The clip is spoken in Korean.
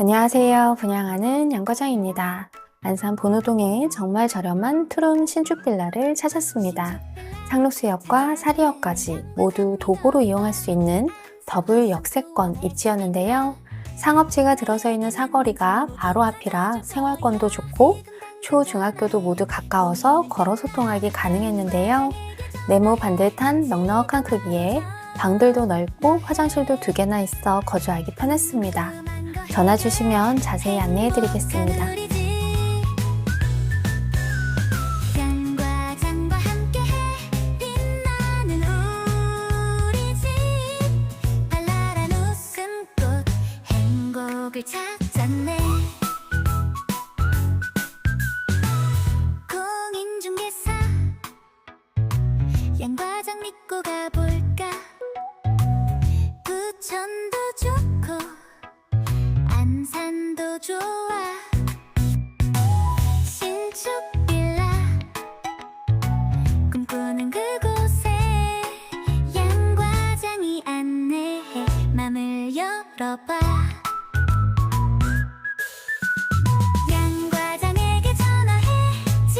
안녕하세요. 분양하는 양과장입니다. 안산 본우동에 정말 저렴한 투룸 신축 빌라를 찾았습니다. 상록수역과 사리역까지 모두 도보로 이용할 수 있는 더블 역세권 입지였는데요. 상업지가 들어서 있는 사거리가 바로 앞이라 생활권도 좋고 초, 중학교도 모두 가까워서 걸어 소통하기 가능했는데요. 네모 반듯한 넉넉한 크기에 방들도 넓고 화장실도 두 개나 있어 거주하기 편했습니다. 전화 주시면 자세히 안내해 드리겠습니다. 공인중개사 양 과장 믿고 가볼까 안산도 좋아. 신축 빌라. 꿈꾸는 그곳에 양과장이 안내해 맘을 열어봐